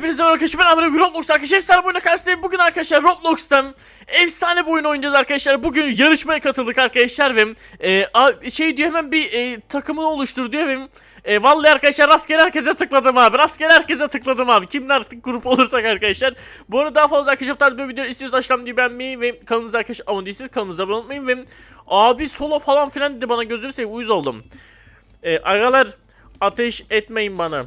Hepinize merhaba arkadaşlar ben Amir Roblox arkadaşlar efsane oyuna karşınızdayım. Bugün arkadaşlar Roblox'tan efsane bir oynayacağız arkadaşlar. Bugün yarışmaya katıldık arkadaşlar ve e, şey diyor hemen bir e, takımını oluştur diyor ve e, vallahi arkadaşlar rastgele herkese tıkladım abi. Rastgele herkese tıkladım abi. Kimler artık grup olursak arkadaşlar. Bu arada daha fazla arkadaşlar tarz bir video istiyorsanız aşağıdan diye beğenmeyi ve kanalımıza arkadaşlar abone değilseniz kanalımıza abone olmayı ve abi solo falan filan dedi bana gözünü seveyim uyuz oldum. E, agalar ateş etmeyin bana.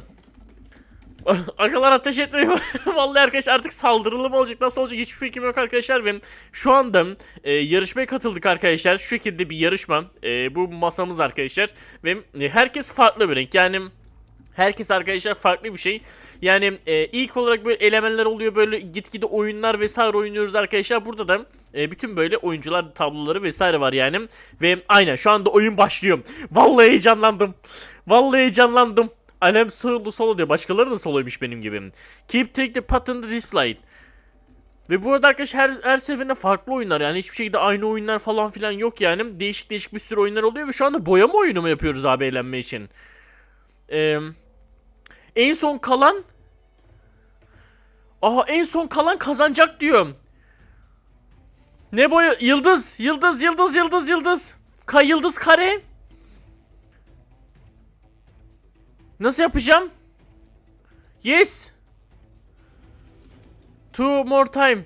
Agalar ateş etmeyi Vallahi arkadaşlar artık saldırılı mı olacak nasıl olacak hiçbir fikrim yok arkadaşlar ve şu anda e, yarışmaya katıldık arkadaşlar şu şekilde bir yarışma e, bu masamız arkadaşlar ve e, herkes farklı bir renk yani Herkes arkadaşlar farklı bir şey. Yani e, ilk olarak böyle elementler oluyor böyle gitgide oyunlar vesaire oynuyoruz arkadaşlar. Burada da e, bütün böyle oyuncular tabloları vesaire var yani. Ve aynen şu anda oyun başlıyor. Vallahi heyecanlandım. Vallahi heyecanlandım. Alem solo solo diyor. Başkaları da soloymuş benim gibi. Keep take the pattern to display. Ve bu arada arkadaşlar her, her seferinde farklı oyunlar yani hiçbir şekilde aynı oyunlar falan filan yok yani. Değişik değişik bir sürü oyunlar oluyor ve şu anda boyama oyunu mu yapıyoruz abi eğlenme için? Eee... En son kalan Aha en son kalan kazanacak diyorum. Ne boyu? Yıldız, yıldız, yıldız, yıldız, yıldız. Ka yıldız kare. Nasıl yapacağım? Yes. Two more time.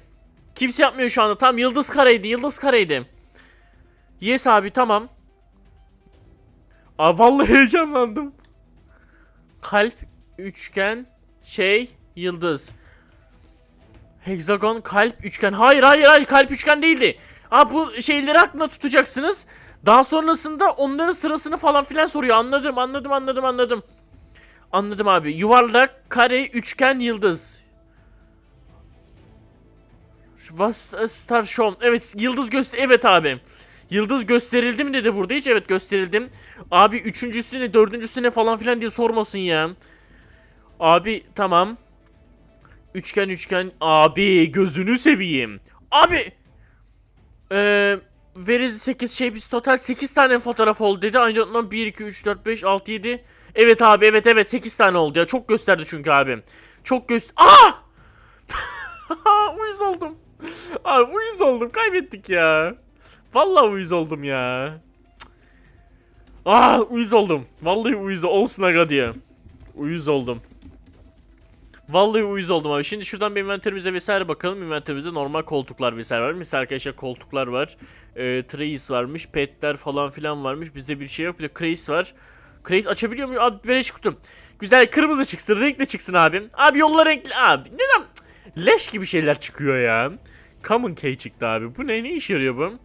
Kimse yapmıyor şu anda. Tam yıldız kareydi, yıldız kareydi. Yes abi tamam. Aa vallahi heyecanlandım. Kalp, üçgen, şey, yıldız. Hexagon, kalp, üçgen. Hayır hayır hayır kalp üçgen değildi. Aa bu şeyleri aklında tutacaksınız. Daha sonrasında onların sırasını falan filan soruyor. Anladım anladım anladım anladım. Anladım abi. Yuvarlak, kare, üçgen, yıldız. Was a star shown. Evet yıldız göster. Evet abi. Yıldız gösterildi mi dedi burada hiç. Evet gösterildim. Abi üçüncüsü ne dördüncüsü ne falan filan diye sormasın ya. Abi tamam. Üçgen üçgen. Abi gözünü seveyim. Abi. Eee. Veriz 8 şey biz total 8 tane fotoğraf oldu dedi. Aynı 1 2 3 4 5 6 7. Evet abi evet evet 8 tane oldu ya. Çok gösterdi çünkü abi. Çok göster. Aa! uyuz oldum. Abi uyuz oldum. Kaybettik ya. Vallahi uyuz oldum ya. Ah uyuz oldum. Vallahi uyuz olsun aga diye. Uyuz oldum. Vallahi uyuz oldum abi. Şimdi şuradan bir inventörümüze vesaire bakalım. Inventörümüzde normal koltuklar vesaire var. Mesela arkadaşlar koltuklar var. Ee, trays varmış. Petler falan filan varmış. Bizde bir şey yok. Bir de craze var. Craze açabiliyor muyum? Abi beleş kutum. Güzel kırmızı çıksın. Renkli çıksın abim. Abi yolla renkli. Abi neden? Leş gibi şeyler çıkıyor ya. Common Key çıktı abi. Bu ne? Ne işe yarıyor bu?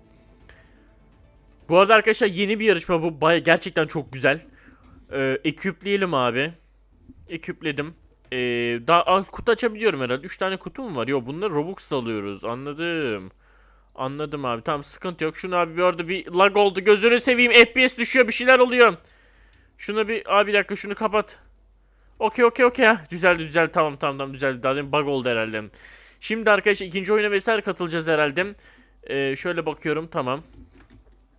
Bu arada arkadaşlar yeni bir yarışma bu. Baya gerçekten çok güzel. Ee, eküpleyelim abi. Eküpledim. Ee, daha Aa, kutu açabiliyorum herhalde. 3 tane kutu mu var? Yok bunları Robux'ta alıyoruz. Anladım. Anladım abi. Tamam sıkıntı yok. Şunu abi bir orada bir lag oldu. Gözünü seveyim. FPS düşüyor. Bir şeyler oluyor. Şunu bir abi bir dakika şunu kapat. Okey okey okey. Düzeldi düzeldi. Tamam tamam tamam düzeldi. Daha demin bug oldu herhalde. Şimdi arkadaşlar ikinci oyuna vesaire katılacağız herhalde. Ee, şöyle bakıyorum. Tamam.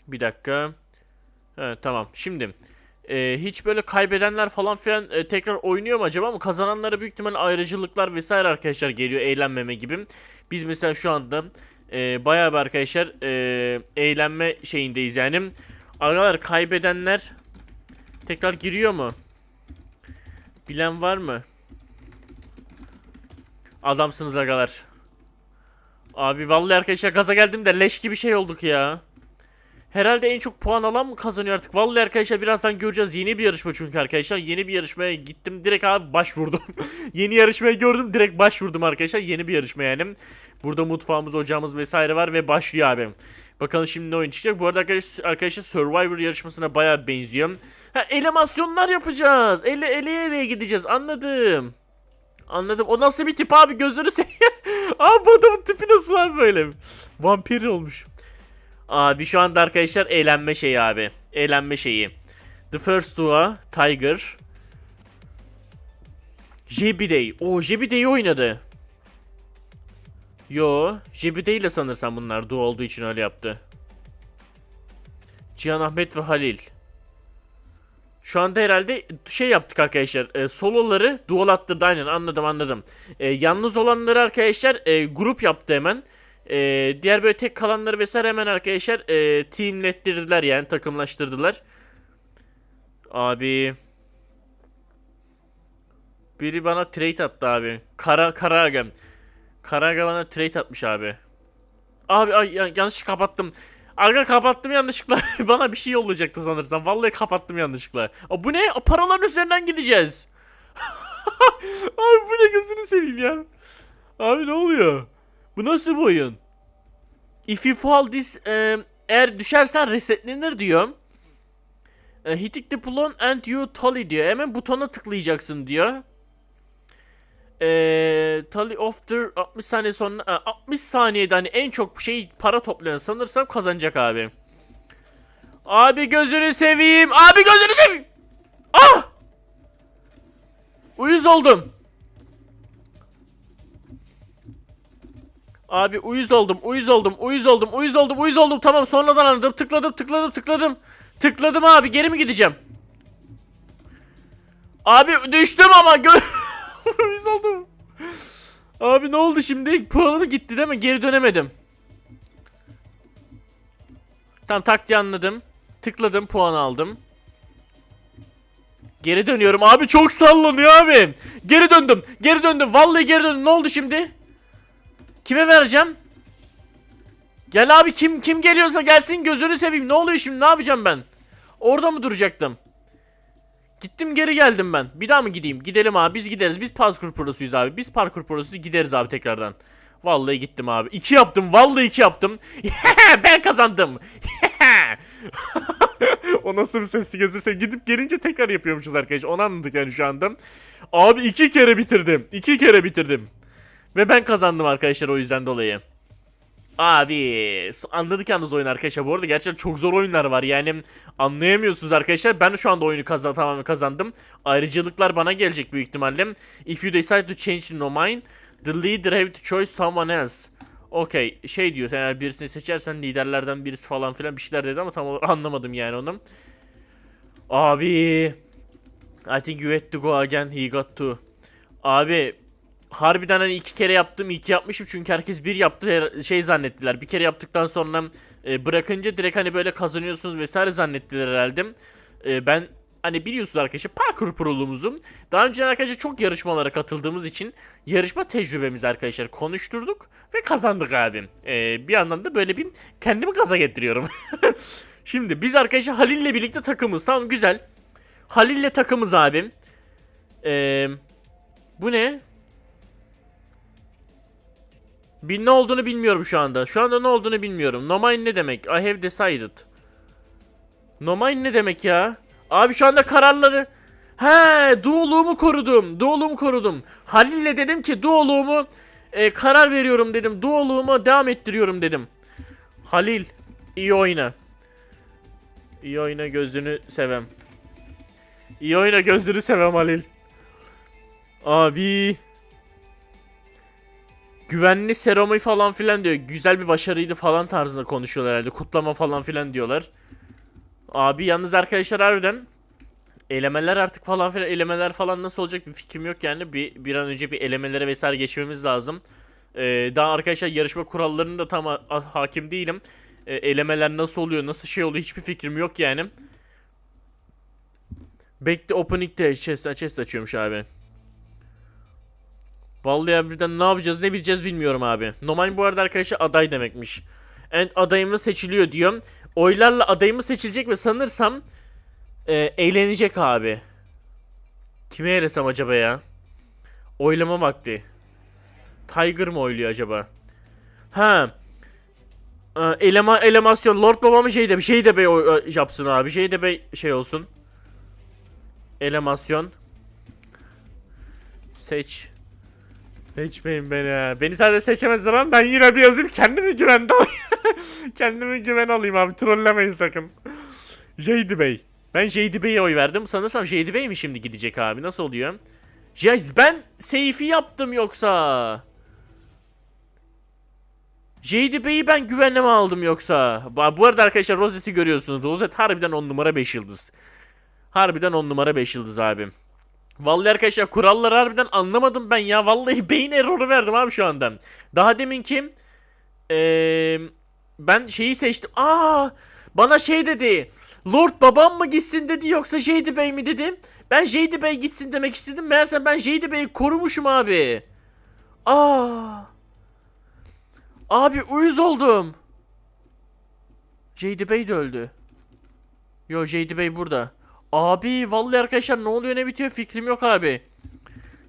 Bir dakika. Evet tamam. Şimdi e, hiç böyle kaybedenler falan filan e, tekrar oynuyor mu acaba ama kazananlara büyük ihtimalle ayrıcalıklar vesaire arkadaşlar geliyor eğlenmeme gibi. Biz mesela şu anda e, bayağı bir arkadaşlar e, eğlenme şeyindeyiz yani. Aralar kaybedenler tekrar giriyor mu? Bilen var mı? Adamsınız agalar. Abi vallahi arkadaşlar gaza geldim de leş gibi şey olduk ya. Herhalde en çok puan alan mı kazanıyor artık? Vallahi arkadaşlar birazdan göreceğiz. Yeni bir yarışma çünkü arkadaşlar. Yeni bir yarışmaya gittim. Direkt abi başvurdum. Yeni yarışmayı gördüm. Direkt başvurdum arkadaşlar. Yeni bir yarışma yani. Burada mutfağımız, ocağımız vesaire var ve başlıyor abi. Bakalım şimdi ne oyun çıkacak. Bu arada arkadaşlar, Survivor yarışmasına bayağı benziyor. Ha animasyonlar yapacağız. Ele ele ele gideceğiz. Anladım. Anladım. O nasıl bir tip abi gözünü seveyim. abi bu adamın tipi nasıl abi böyle? Vampir olmuş. Abi şu anda arkadaşlar eğlenme şeyi abi. Eğlenme şeyi. The First Dua, Tiger. Jebiday. O Jebiday'i oynadı. Yo, Jebiday ile sanırsam bunlar Dua olduğu için öyle yaptı. Cihan Ahmet ve Halil. Şu anda herhalde şey yaptık arkadaşlar. E, soloları dual attırdı aynen anladım anladım. E, yalnız olanları arkadaşlar e, grup yaptı hemen. E, diğer böyle tek kalanları vesaire hemen arkadaşlar e, teamlettirdiler yani takımlaştırdılar. Abi. Biri bana trade attı abi. Kara Karaga. Karaga bana trade atmış abi. Abi ay, ya- yanlış kapattım. Aga kapattım yanlışlıkla. bana bir şey yollayacaktı sanırsam. Vallahi kapattım yanlışlıkla. Aa, bu ne? Aa, Paraların üzerinden gideceğiz. abi bu ne gözünü seveyim ya. Abi ne oluyor? Bu nasıl bir oyun? If you fall this e, eğer düşersen resetlenir diyor. E, hitting the plone and you tally diyor. Hemen butona tıklayacaksın diyor. Eee tally after 60 saniye sonra e, 60 saniyede hani en çok şey para toplayan sanırsam kazanacak abi. Abi gözünü seveyim. Abi gözünü seveyim. Ah! Uyuz oldum. Abi uyuz oldum, uyuz oldum, uyuz oldum, uyuz oldum, uyuz oldum. Tamam sonradan anladım. Tıkladım, tıkladım, tıkladım. Tıkladım abi. Geri mi gideceğim? Abi düştüm ama gö uyuz oldum. Abi ne oldu şimdi? Puanım gitti değil mi? Geri dönemedim. Tamam taktiği anladım. Tıkladım puan aldım. Geri dönüyorum. Abi çok sallanıyor abi. Geri döndüm. Geri döndüm. Vallahi geri döndüm. Ne oldu şimdi? Kime vereceğim? Gel abi kim kim geliyorsa gelsin gözünü seveyim. Ne oluyor şimdi? Ne yapacağım ben? Orada mı duracaktım? Gittim geri geldim ben. Bir daha mı gideyim? Gidelim abi biz gideriz. Biz parkur prosuyuz abi. Biz parkur prosuyuz gideriz abi tekrardan. Vallahi gittim abi. İki yaptım. Vallahi iki yaptım. ben kazandım. o nasıl bir sesli gözürse gidip gelince tekrar yapıyormuşuz arkadaşlar. Onu anladık yani şu anda. Abi iki kere bitirdim. İki kere bitirdim. Ve ben kazandım arkadaşlar o yüzden dolayı. Abi anladık yalnız oyun arkadaşlar. Bu arada gerçekten çok zor oyunlar var. Yani anlayamıyorsunuz arkadaşlar. Ben şu anda oyunu kazan tamamen kazandım. Ayrıcalıklar bana gelecek büyük ihtimalle. If you decide to change your mind, the leader have to choose someone else. Okey şey diyor sen eğer birisini seçersen liderlerden birisi falan filan bir şeyler dedi ama tam olarak anlamadım yani onu. Abi I think you had to go again he got to. Abi harbiden hani iki kere yaptım iki yapmışım çünkü herkes bir yaptı şey zannettiler. Bir kere yaptıktan sonra e, bırakınca direkt hani böyle kazanıyorsunuz vesaire zannettiler herhalde. E, ben hani biliyorsunuz arkadaşlar parkur prolumuzum. Daha önce arkadaşlar çok yarışmalara katıldığımız için yarışma tecrübemiz arkadaşlar konuşturduk ve kazandık abi. E, bir yandan da böyle bir kendimi gaza getiriyorum. Şimdi biz arkadaşlar Halil'le birlikte takımız tamam güzel. Halil'le takımız abim. Eee bu ne? Bir ne olduğunu bilmiyorum şu anda. Şu anda ne olduğunu bilmiyorum. No mine ne demek? I have decided. No mine ne demek ya? Abi şu anda kararları... He, duoluğumu korudum. Duoluğumu korudum. Halil'le dedim ki duoluğumu e, karar veriyorum dedim. Duoluğumu devam ettiriyorum dedim. Halil, iyi oyna. İyi oyna gözünü sevem. İyi oyna gözünü sevem Halil. Abi. Güvenli serumu falan filan diyor. Güzel bir başarıydı falan tarzında konuşuyorlar herhalde. Kutlama falan filan diyorlar. Abi yalnız arkadaşlar harbiden elemeler artık falan filan elemeler falan nasıl olacak bir fikrim yok yani. Bir, bir an önce bir elemelere vesaire geçmemiz lazım. Ee, daha arkadaşlar yarışma kurallarını da tam ha- hakim değilim. Ee, elemeler nasıl oluyor, nasıl şey oluyor hiçbir fikrim yok yani. Bekle opening'de chest, chest açıyormuş abi. Vallahi birden ne yapacağız ne bileceğiz bilmiyorum abi. Nomain bu arada arkadaşlar aday demekmiş. And adayımız seçiliyor diyor. Oylarla adayımız seçilecek ve sanırsam e, eğlenecek abi. Kime elesem acaba ya? Oylama vakti. Tiger mı oyluyor acaba? Ha. E, elema elemasyon Lord Baba mı şey de şey de bey e, yapsın abi. Şey de bey şey olsun. Elemasyon. Seç. Seçmeyin beni. Beni sadece seçemezler ama ben yine bir yazayım kendimi güvende kendimi güven alayım abi. Trollemeyin sakın. Jady Bey. Ben Jady Bey'e oy verdim. Sanırsam Jady Bey mi şimdi gidecek abi? Nasıl oluyor? Ya ben Seyfi yaptım yoksa. Jady Bey'i ben güvenleme aldım yoksa. Bu arada arkadaşlar Rosette'i görüyorsunuz. Rosette harbiden 10 numara 5 yıldız. Harbiden 10 numara 5 yıldız abi. Vallahi arkadaşlar kuralları harbiden anlamadım ben ya. Vallahi beyin error'u verdim abi şu anda. Daha demin ki eee, ben şeyi seçtim. Aa bana şey dedi. Lord babam mı gitsin dedi yoksa Jady Bey mi dedi. Ben Jady Bey gitsin demek istedim. Meğerse ben Jady Bey'i korumuşum abi. Aa. Abi uyuz oldum. Jady Bey de öldü. Yo Jady Bey burada. Abi vallahi arkadaşlar ne oluyor ne bitiyor fikrim yok abi.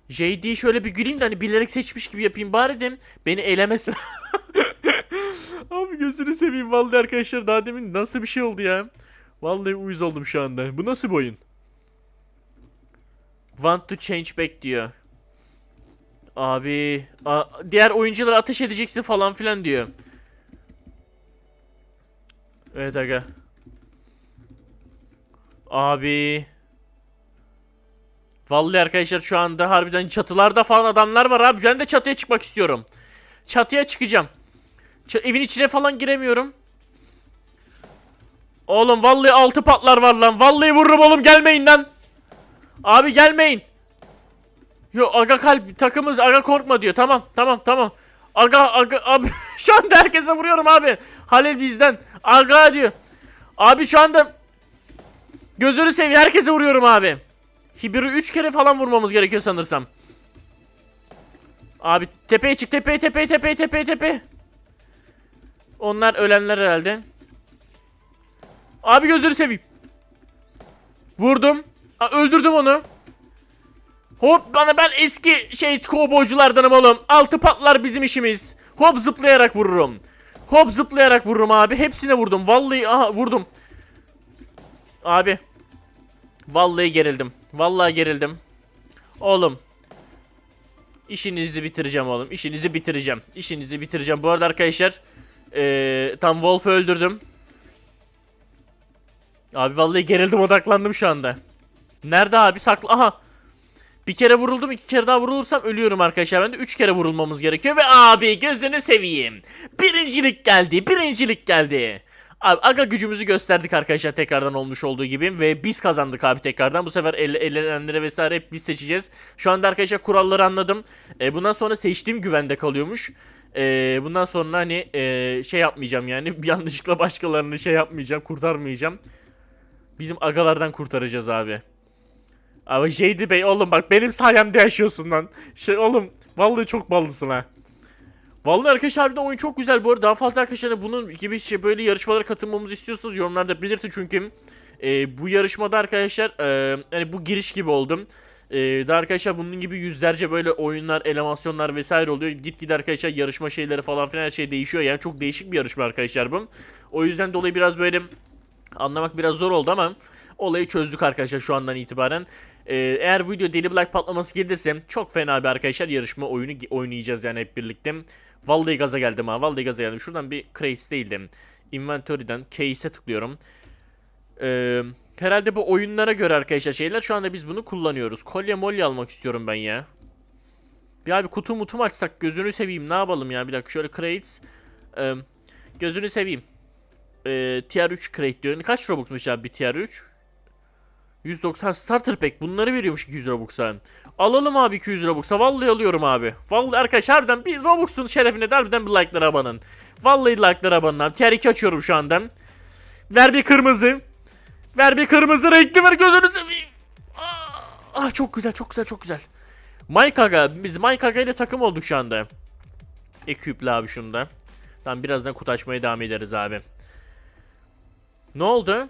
JD'yi şöyle bir güleyim de hani bilerek seçmiş gibi yapayım bari de beni elemesin. abi gözünü seveyim vallahi arkadaşlar daha demin nasıl bir şey oldu ya. Vallahi uyuz oldum şu anda. Bu nasıl bir oyun? Want to change back diyor. Abi diğer oyunculara ateş edeceksin falan filan diyor. Evet aga. Abi. Vallahi arkadaşlar şu anda harbiden çatılarda falan adamlar var abi. Ben de çatıya çıkmak istiyorum. Çatıya çıkacağım. Ç- evin içine falan giremiyorum. Oğlum vallahi altı patlar var lan. Vallahi vururum oğlum gelmeyin lan. Abi gelmeyin. Yo aga kalp takımız aga korkma diyor. Tamam tamam tamam. Aga aga abi şu anda herkese vuruyorum abi. Halil bizden. Aga diyor. Abi şu anda gözünü seveyim herkese vuruyorum abi. Hibir'i 3 kere falan vurmamız gerekiyor sanırsam. Abi tepeye çık tepeye tepeye tepeye tepeye tepeye. Onlar ölenler herhalde. Abi gözünü seveyim. Vurdum. Aa, öldürdüm onu. Hop bana ben eski şey kovboyculardanım oğlum. Altı patlar bizim işimiz. Hop zıplayarak vururum. Hop zıplayarak vururum abi. Hepsine vurdum. Vallahi aha vurdum. Abi. Vallahi gerildim. Vallahi gerildim. Oğlum. İşinizi bitireceğim oğlum. İşinizi bitireceğim. İşinizi bitireceğim. Bu arada arkadaşlar. Eee tam Wolf'u öldürdüm. Abi vallahi gerildim odaklandım şu anda. Nerede abi saklı? Aha. Bir kere vuruldum iki kere daha vurulursam ölüyorum arkadaşlar. Ben de üç kere vurulmamız gerekiyor ve abi gözünü seveyim. Birincilik geldi birincilik geldi. Abi aga gücümüzü gösterdik arkadaşlar tekrardan olmuş olduğu gibi ve biz kazandık abi tekrardan. Bu sefer ele, elenenlere vesaire hep biz seçeceğiz. Şu anda arkadaşlar kuralları anladım. E, bundan sonra seçtiğim güvende kalıyormuş. E, bundan sonra hani e, şey yapmayacağım yani bir yanlışlıkla başkalarını şey yapmayacağım kurtarmayacağım. Bizim agalardan kurtaracağız abi. Abi Jady Bey oğlum bak benim sayemde yaşıyorsun lan. Şey oğlum vallahi çok ballısın ha. Vallahi arkadaşlar harbiden oyun çok güzel bu arada. Daha fazla arkadaşlar bunun gibi şey böyle yarışmalara katılmamızı istiyorsanız yorumlarda belirtin çünkü e, bu yarışmada arkadaşlar e, hani bu giriş gibi oldum. E, daha arkadaşlar bunun gibi yüzlerce böyle oyunlar, animasyonlar vesaire oluyor. Gitgide arkadaşlar yarışma şeyleri falan filan her şey değişiyor. Yani çok değişik bir yarışma arkadaşlar bu. O yüzden dolayı biraz böyle anlamak biraz zor oldu ama olayı çözdük arkadaşlar şu andan itibaren. Ee, eğer video deli black patlaması gelirse çok fena bir arkadaşlar yarışma oyunu oynayacağız yani hep birlikte. Vallahi gaza geldim ha vallahi gaza geldim. Şuradan bir crates değildim. Inventory'den case'e tıklıyorum. Ee, herhalde bu oyunlara göre arkadaşlar şeyler şu anda biz bunu kullanıyoruz. Kolye molye almak istiyorum ben ya. Bir abi kutu mutu mu açsak gözünü seveyim ne yapalım ya bir dakika şöyle crates. Ee, gözünü seveyim. Ee, tier 3 crate diyor. Kaç Robux'muş abi bir tier 3? 190 starter pack bunları veriyormuş 200 Robux'a. Alalım abi 200 Robux'a. Vallahi alıyorum abi. Vallahi arkadaşlar harbiden bir Robux'un şerefine de harbiden bir like'lara abanın. Vallahi like'lara abanın abi. Tier 2 açıyorum şu anda. Ver bir kırmızı. Ver bir kırmızı renkli ver gözünü seveyim. Ah, ah, çok güzel çok güzel çok güzel. Mike Aga. Biz Mike Aga ile takım olduk şu anda. Eküple abi şunda. Tamam birazdan kutu açmaya devam ederiz abi. Ne oldu?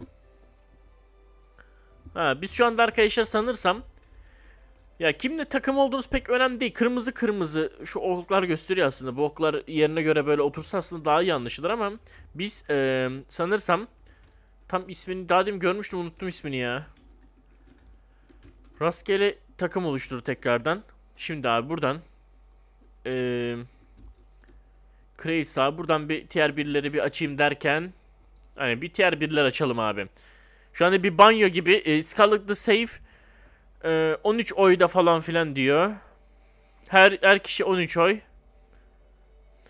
Ha, biz şu anda arkadaşlar sanırsam ya kimle takım olduğunuz pek önemli değil. Kırmızı kırmızı şu oklar gösteriyor aslında. Bu oklar yerine göre böyle otursa aslında daha iyi anlaşılır ama biz eee, sanırsam tam ismini daha demin görmüştüm unuttum ismini ya. Rastgele takım oluştur tekrardan. Şimdi abi buradan eee Crates abi buradan bir tier 1'leri bir açayım derken hani bir tier 1'ler açalım abi. Şu anda bir banyo gibi. E, Scarlet the Safe e, 13 oyda falan filan diyor. Her her kişi 13 oy.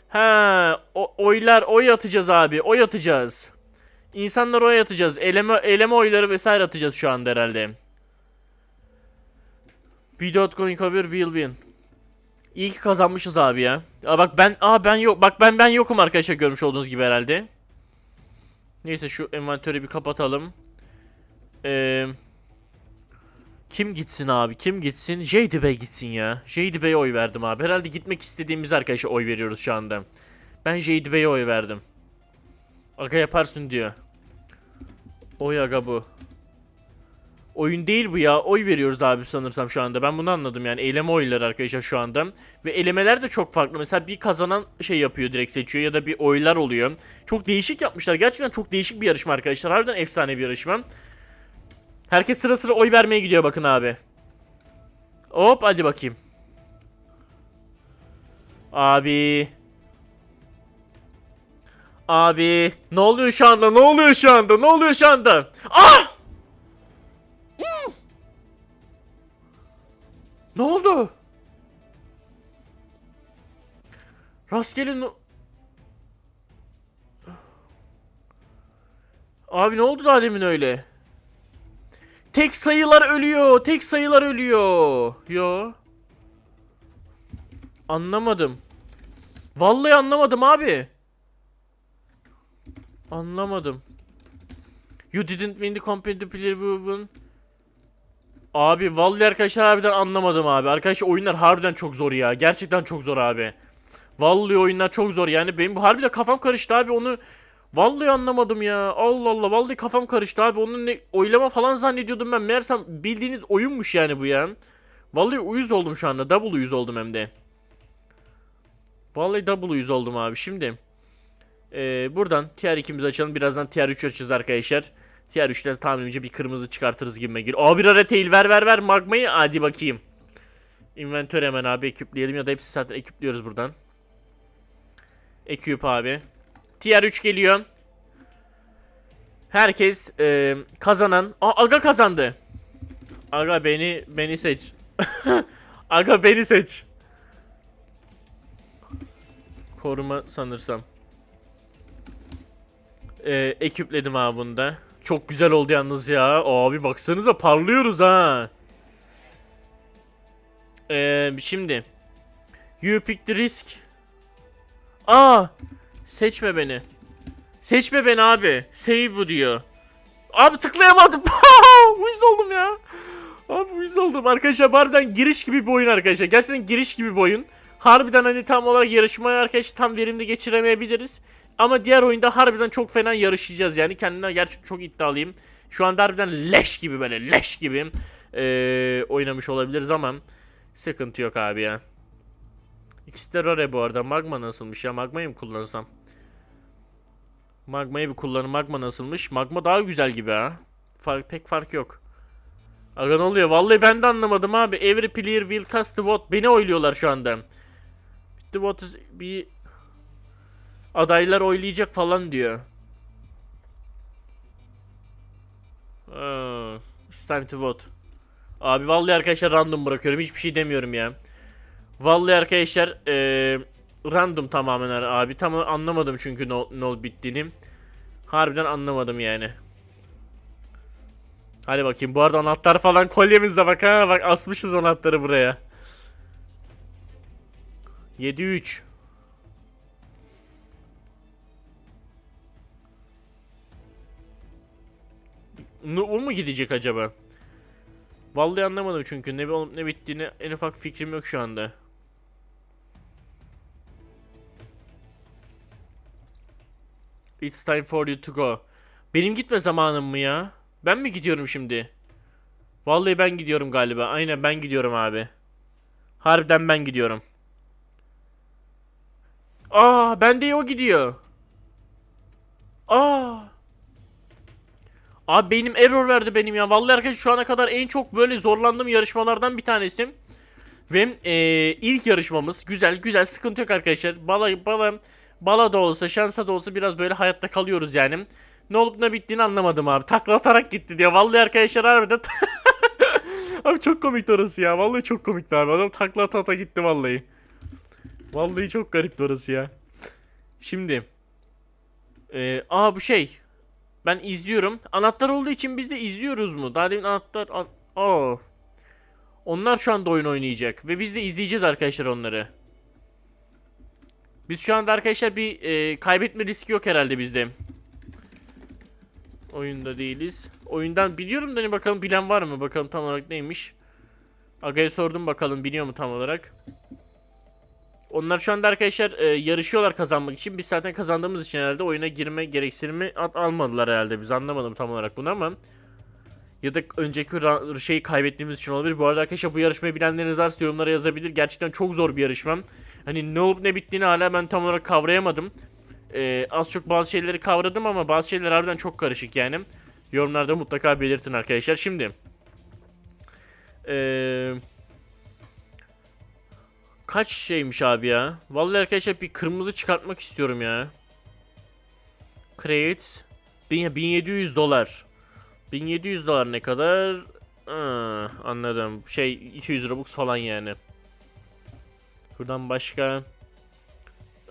Ha, o, oylar oy atacağız abi. Oy atacağız. İnsanları oy atacağız. Eleme, eleme oyları vesaire atacağız şu anda herhalde. We don't going over will win. İyi ki kazanmışız abi ya. Aa bak ben aa ben yok bak ben ben yokum arkadaşlar görmüş olduğunuz gibi herhalde. Neyse şu envantörü bir kapatalım. Eee kim gitsin abi? Kim gitsin? Jade gitsin ya. Jade oy verdim abi. Herhalde gitmek istediğimiz arkadaşa oy veriyoruz şu anda. Ben Jade oy verdim. Aga yaparsın diyor. Oy aga bu. Oyun değil bu ya. Oy veriyoruz abi sanırsam şu anda. Ben bunu anladım yani. Eleme oyları arkadaşlar şu anda. Ve elemeler de çok farklı. Mesela bir kazanan şey yapıyor direkt seçiyor ya da bir oylar oluyor. Çok değişik yapmışlar. Gerçekten çok değişik bir yarışma arkadaşlar. Harbiden efsane bir yarışma. Herkes sıra sıra oy vermeye gidiyor bakın abi. Hop hadi bakayım. Abi. Abi. Ne oluyor şu anda? Ne oluyor şu anda? Ne oluyor şu anda? Ah! Ne oldu? Rastgele no- Abi ne oldu daha demin öyle? Tek sayılar ölüyor. Tek sayılar ölüyor. Yo. Anlamadım. Vallahi anlamadım abi. Anlamadım. You didn't win the competitive player win. Abi vallahi arkadaşlar harbiden anlamadım abi. Arkadaşlar oyunlar harbiden çok zor ya. Gerçekten çok zor abi. Vallahi oyunlar çok zor yani. Benim bu harbiden kafam karıştı abi. Onu Vallahi anlamadım ya. Allah Allah. Vallahi kafam karıştı abi. Onun ne oylama falan zannediyordum ben. Meğersem bildiğiniz oyunmuş yani bu ya. Vallahi uyuz oldum şu anda. Double uyuz oldum hem de. Vallahi double uyuz oldum abi. Şimdi eee, buradan tier 2'mizi açalım. Birazdan tier 3 açacağız arkadaşlar. Tier 3'te tahminimce bir kırmızı çıkartırız gibi geliyor. Aa bir ara tail ver ver ver magmayı. Hadi bakayım. Inventör hemen abi ekipleyelim ya da hepsi zaten ekipliyoruz buradan. Ekip abi. Tier 3 geliyor. Herkes e, kazanan. Aa, Aga kazandı. Aga beni beni seç. Aga beni seç. Koruma sanırsam. E, ekipledim abi bunda. Çok güzel oldu yalnız ya. Abi baksanıza parlıyoruz ha. E, şimdi. You pick the risk. Aa! Seçme beni. Seçme beni abi. Save bu diyor. Abi tıklayamadım. uyuz oldum ya. Abi uyuz oldum. Arkadaşlar harbiden giriş gibi bir oyun arkadaşlar. Gerçekten giriş gibi bir oyun. Harbiden hani tam olarak yarışmayı arkadaşlar tam verimli geçiremeyebiliriz. Ama diğer oyunda harbiden çok fena yarışacağız yani. Kendime gerçekten çok iddialıyım. Şu anda harbiden leş gibi böyle leş gibi ee, oynamış olabiliriz ama sıkıntı yok abi ya. İkisi de rare bu arada. Magma nasılmış ya? Magmayı mı kullansam? Magmayı bir kullanın. Magma nasılmış? Magma daha güzel gibi ha. Fark, pek fark yok. Aga ne oluyor? Vallahi ben de anlamadım abi. Every player will cast the vote. Beni oyluyorlar şu anda. The vote is bir adaylar oylayacak falan diyor. Aa, it's time to vote. Abi vallahi arkadaşlar random bırakıyorum. Hiçbir şey demiyorum ya. Vallahi arkadaşlar eee, random tamamen abi. Tam anlamadım çünkü ne, bittiğini. Harbiden anlamadım yani. Hadi bakayım. Bu arada anahtar falan kolyemizde bak ha. Bak asmışız anahtarı buraya. 7-3. Ne, o mu gidecek acaba? Vallahi anlamadım çünkü ne olup ne bittiğini en ufak fikrim yok şu anda. It's time for you to go. Benim gitme zamanım mı ya? Ben mi gidiyorum şimdi? Vallahi ben gidiyorum galiba. Aynen ben gidiyorum abi. Harbiden ben gidiyorum. Aa, bende o gidiyor. Aa. Abi benim error verdi benim ya. Vallahi arkadaşlar şu ana kadar en çok böyle zorlandığım yarışmalardan bir tanesi. Ve eee, ilk yarışmamız güzel güzel sıkıntı yok arkadaşlar. Bala bala bala da olsa şansa da olsa biraz böyle hayatta kalıyoruz yani. Ne olup ne bittiğini anlamadım abi. Takla atarak gitti diyor. Vallahi arkadaşlar harbiden Abi çok komikti orası ya. Vallahi çok komikti abi. Adam takla ata ata gitti vallahi. Vallahi çok garipti orası ya. Şimdi. Eee aa bu şey. Ben izliyorum. Anahtar olduğu için biz de izliyoruz mu? Daha demin anahtar... An Aa. Onlar şu anda oyun oynayacak. Ve biz de izleyeceğiz arkadaşlar onları. Biz şu anda arkadaşlar bir e, kaybetme riski yok herhalde bizde. Oyunda değiliz. Oyundan biliyorum da hani bakalım bilen var mı? Bakalım tam olarak neymiş. Aga'ya sordum bakalım biliyor mu tam olarak. Onlar şu anda arkadaşlar e, yarışıyorlar kazanmak için. Biz zaten kazandığımız için herhalde oyuna girme gereksinimi at- almadılar herhalde. Biz anlamadım tam olarak bunu ama. Ya da önceki şeyi kaybettiğimiz için olabilir. Bu arada arkadaşlar bu yarışmayı bilenleriniz varsa yorumlara yazabilir. Gerçekten çok zor bir yarışma. Hani ne olup ne bittiğini hala ben tam olarak kavrayamadım. Ee, az çok bazı şeyleri kavradım ama bazı şeyler harbiden çok karışık yani. Yorumlarda mutlaka belirtin arkadaşlar. Şimdi. Eee... Kaç şeymiş abi ya? Vallahi arkadaşlar bir kırmızı çıkartmak istiyorum ya. Create. Bin- 1700 dolar. 1700 dolar ne kadar? Ha, anladım. Şey 200 Robux falan yani. Buradan başka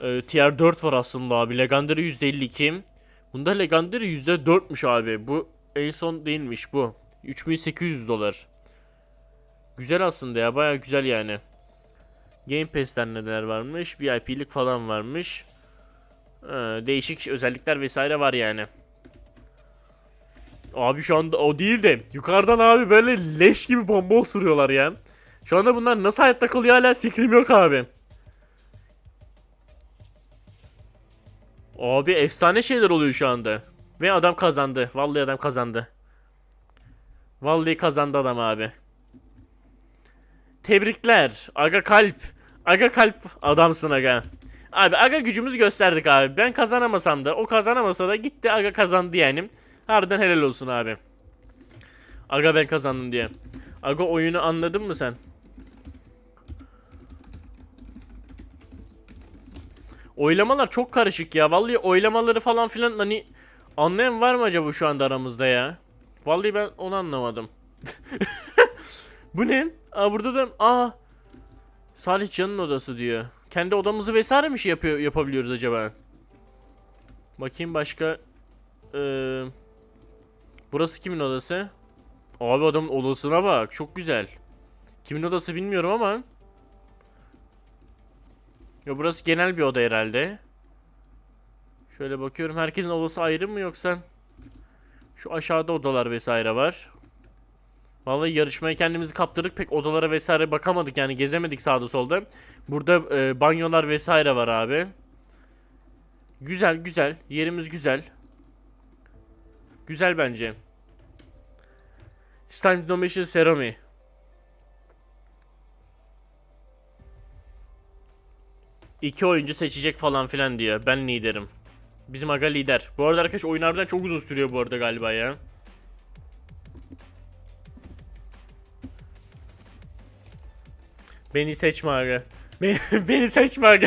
ee, tier 4 var aslında abi. Legendary %52. Bunda Legendary %4'müş abi. Bu en son değilmiş bu. 3800 dolar. Güzel aslında ya. Baya güzel yani. Game Pass'ten neler varmış? VIP'lik falan varmış. Ee, değişik özellikler vesaire var yani. Abi şu anda o değil de yukarıdan abi böyle leş gibi bomba osuruyorlar ya. Şu anda bunlar nasıl hayatta kalıyor hala fikrim yok abi. Abi efsane şeyler oluyor şu anda. Ve adam kazandı. Vallahi adam kazandı. Vallahi kazandı adam abi. Tebrikler. Aga kalp. Aga kalp adamsın aga. Abi aga gücümüzü gösterdik abi. Ben kazanamasam da o kazanamasa da gitti aga kazandı yani. Harbiden helal olsun abi. Aga ben kazandım diye. Aga oyunu anladın mı sen? Oylamalar çok karışık ya. Vallahi oylamaları falan filan hani anlayan var mı acaba şu anda aramızda ya? Vallahi ben onu anlamadım. Bu ne? Aa burada da aa Salih Can'ın odası diyor. Kendi odamızı vesaire mi şey yapıyor yapabiliyoruz acaba? Bakayım başka ee, Burası kimin odası? Abi adamın odasına bak. Çok güzel. Kimin odası bilmiyorum ama. Ya burası genel bir oda herhalde. Şöyle bakıyorum. Herkesin odası ayrı mı yoksa? Şu aşağıda odalar vesaire var. Vallahi yarışmaya kendimizi kaptırdık. Pek odalara vesaire bakamadık yani gezemedik sağda solda. Burada e, banyolar vesaire var abi. Güzel güzel. Yerimiz güzel. Güzel bence. Stand Nomination Ceremony. İki oyuncu seçecek falan filan diyor. Ben liderim. Bizim aga lider. Bu arada arkadaş oyun harbiden çok uzun sürüyor bu arada galiba ya. Beni seçme aga. Beni, beni seçme aga.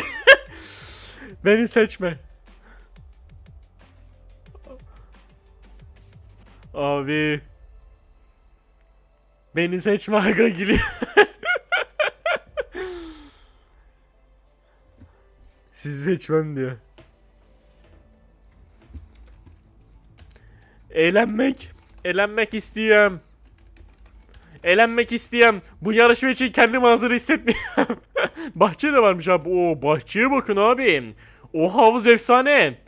beni seçme. Abi. Beni seçme aga giriyor. Sizi seçmem diyor. Eğlenmek. Eğlenmek istiyorum. Eğlenmek isteyen bu yarışma için kendimi hazır hissetmiyorum. Bahçe de varmış abi. Oo bahçeye bakın abi. O havuz efsane.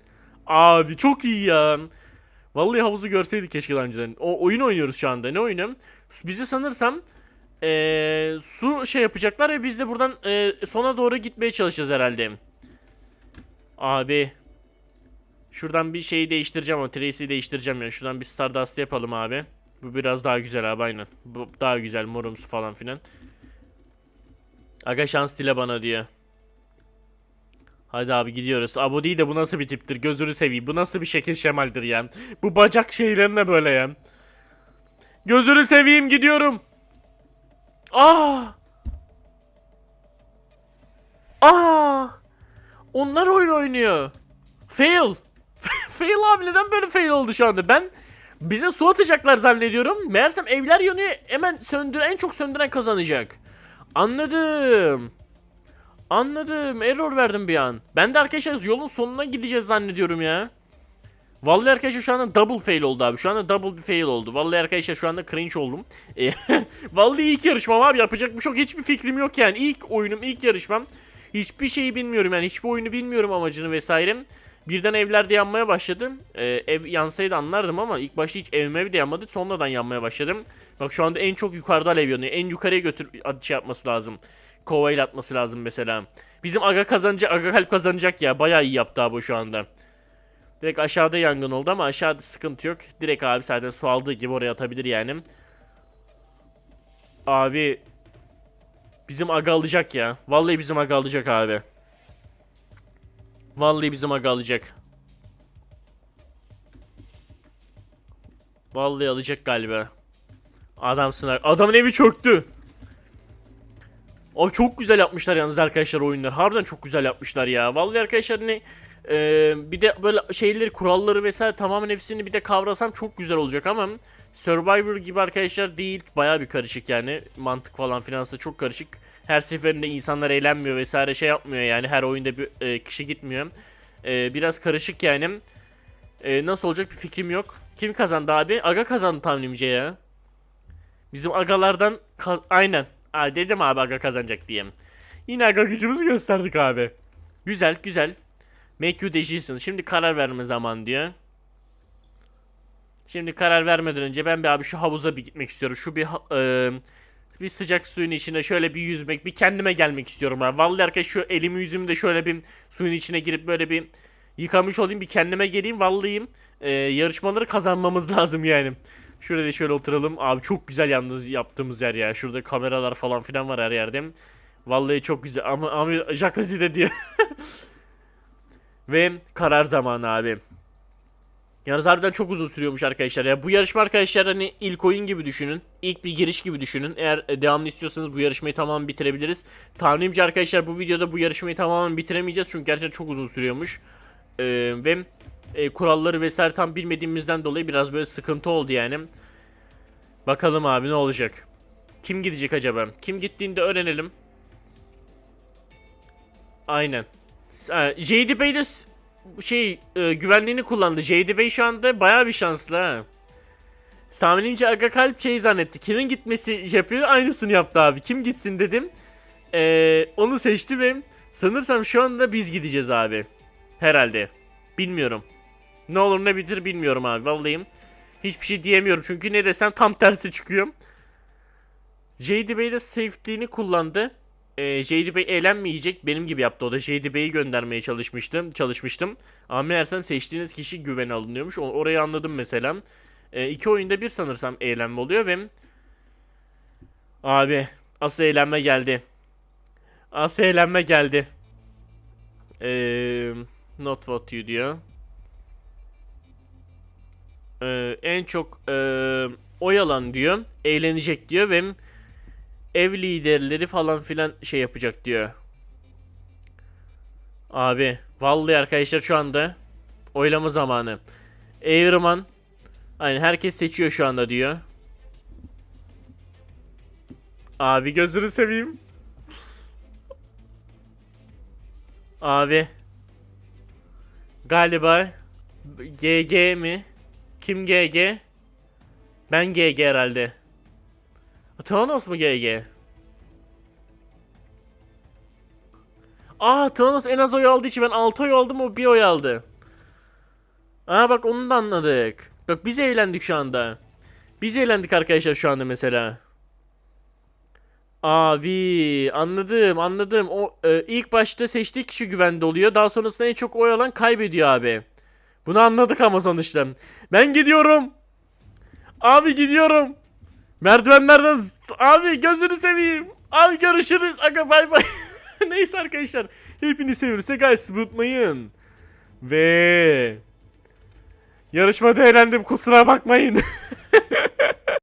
Abi çok iyi ya. Vallahi havuzu görseydik keşke daha önceden. O oyun oynuyoruz şu anda. Ne oyunu? Bizi sanırsam eee, su şey yapacaklar ve biz de buradan eee, sona doğru gitmeye çalışacağız herhalde. Abi. Şuradan bir şeyi değiştireceğim o Tracy'yi değiştireceğim ya. Şuradan bir Stardust yapalım abi. Bu biraz daha güzel abi aynen. Bu daha güzel morumsu falan filan. Aga şans dile bana diyor. Hadi abi gidiyoruz. Abo değil de bu nasıl bir tiptir? Gözünü seveyim. Bu nasıl bir şekil şemaldir ya? Bu bacak şeylerine böyle ya. Gözünü seveyim gidiyorum. Aa! Aa! Onlar oyun oynuyor. Fail. fail abi neden böyle fail oldu şu anda? Ben bize su atacaklar zannediyorum. Meğersem evler yanıyor. Hemen söndüren en çok söndüren kazanacak. Anladım. Anladım. Error verdim bir an. Ben de arkadaşlar yolun sonuna gideceğiz zannediyorum ya. Vallahi arkadaşlar şu anda double fail oldu abi. Şu anda double bir fail oldu. Vallahi arkadaşlar şu anda cringe oldum. Vallahi ilk yarışmam abi. Yapacak bir çok hiçbir fikrim yok yani. İlk oyunum, ilk yarışmam. Hiçbir şeyi bilmiyorum yani. Hiçbir oyunu bilmiyorum amacını vesaire. Birden evlerde yanmaya başladım. Ee, ev yansaydı anlardım ama ilk başta hiç evime de yanmadı. Sonradan yanmaya başladım. Bak şu anda en çok yukarıda alev yanıyor. En yukarıya götür şey yapması lazım. Kovayla atması lazım mesela. Bizim aga kazanacak, aga kalp kazanacak ya. Bayağı iyi yaptı abi şu anda. Direkt aşağıda yangın oldu ama aşağıda sıkıntı yok. Direkt abi zaten su aldığı gibi oraya atabilir yani. Abi bizim aga alacak ya. Vallahi bizim aga alacak abi. Vallahi bizim aga alacak. Vallahi alacak galiba. Adamsın. Adamın evi çöktü. Abi çok güzel yapmışlar yalnız arkadaşlar oyunlar. Harbiden çok güzel yapmışlar ya. Vallahi arkadaşlar hani e, bir de böyle şeyleri, kuralları vesaire tamamen hepsini bir de kavrasam çok güzel olacak ama Survivor gibi arkadaşlar değil. Baya bir karışık yani. Mantık falan filan da çok karışık. Her seferinde insanlar eğlenmiyor vesaire şey yapmıyor yani. Her oyunda bir e, kişi gitmiyor. E, biraz karışık yani. E, nasıl olacak bir fikrim yok. Kim kazandı abi? Aga kazandı tahminimce ya. Bizim agalardan aynen. Aa, dedim abi aga kazanacak diye. Yine aga gücümüzü gösterdik abi. Güzel güzel. Make you decision. Şimdi karar verme zamanı diyor. Şimdi karar vermeden önce ben bir abi şu havuza bir gitmek istiyorum. Şu bir e, bir sıcak suyun içine şöyle bir yüzmek, bir kendime gelmek istiyorum abi. Vallahi arkadaş şu elimi yüzümü de şöyle bir suyun içine girip böyle bir yıkamış olayım, bir kendime geleyim. Vallahi e, yarışmaları kazanmamız lazım yani. Şöyle de şöyle oturalım. Abi çok güzel yalnız yaptığımız yer ya. Şurada kameralar falan filan var her yerde. Vallahi çok güzel ama ama jacuzzi de diyor. Ve karar zamanı abi. Yalnız harbiden çok uzun sürüyormuş arkadaşlar. Ya bu yarışma arkadaşlar hani ilk oyun gibi düşünün. İlk bir giriş gibi düşünün. Eğer e, devamlı istiyorsanız bu yarışmayı tamamen bitirebiliriz. Tahminimce arkadaşlar bu videoda bu yarışmayı tamamen bitiremeyeceğiz. Çünkü gerçekten çok uzun sürüyormuş. Ee, ve e, kuralları vesaire tam bilmediğimizden dolayı biraz böyle sıkıntı oldu yani. Bakalım abi ne olacak. Kim gidecek acaba? Kim gittiğinde öğrenelim. Aynen. E, JD Bey de şey e, güvenliğini kullandı. JD Bey şu anda bayağı bir şanslı ha. Tahminimce Aga Kalp şey zannetti. Kimin gitmesi yapıyor aynısını yaptı abi. Kim gitsin dedim. E, onu seçti ve sanırsam şu anda biz gideceğiz abi. Herhalde. Bilmiyorum. Ne olur ne bitir bilmiyorum abi vallahi. Hiçbir şey diyemiyorum çünkü ne desem tam tersi çıkıyor. JD Bey de safety'ni kullandı. Ee, JD Bey eğlenmeyecek benim gibi yaptı o da. JD Bey'i göndermeye çalışmıştım. çalışmıştım. Ama meğersem seçtiğiniz kişi güvene alınıyormuş. O- orayı anladım mesela. Ee, iki oyunda bir sanırsam eğlenme oluyor ve... Abi asıl eğlenme geldi. Asıl eğlenme geldi. Ee, not what you diyor. Ee, en çok e, oy alan diyor. Eğlenecek diyor ve ev liderleri falan filan şey yapacak diyor. Abi vallahi arkadaşlar şu anda oylama zamanı. Evriman Aynen herkes seçiyor şu anda diyor. Abi gözünü seveyim. Abi. Galiba GG mi? Kim GG? Ben GG herhalde. Thanos mu GG? Aa Thanos en az oy aldığı için ben 6 oy aldım o 1 oy aldı. Aa bak onu da anladık. Bak biz eğlendik şu anda. Biz eğlendik arkadaşlar şu anda mesela. Abi anladım anladım. O e, ilk başta seçtiği kişi güvende oluyor. Daha sonrasında en çok oy alan kaybediyor abi. Bunu anladık ama sonuçta. Ben gidiyorum. Abi gidiyorum. Merdivenlerden abi gözünü seveyim. Abi görüşürüz. Aga bay bay. Neyse arkadaşlar. Hepinizi seviyoruz. Guys unutmayın. Ve yarışmada eğlendim kusura bakmayın.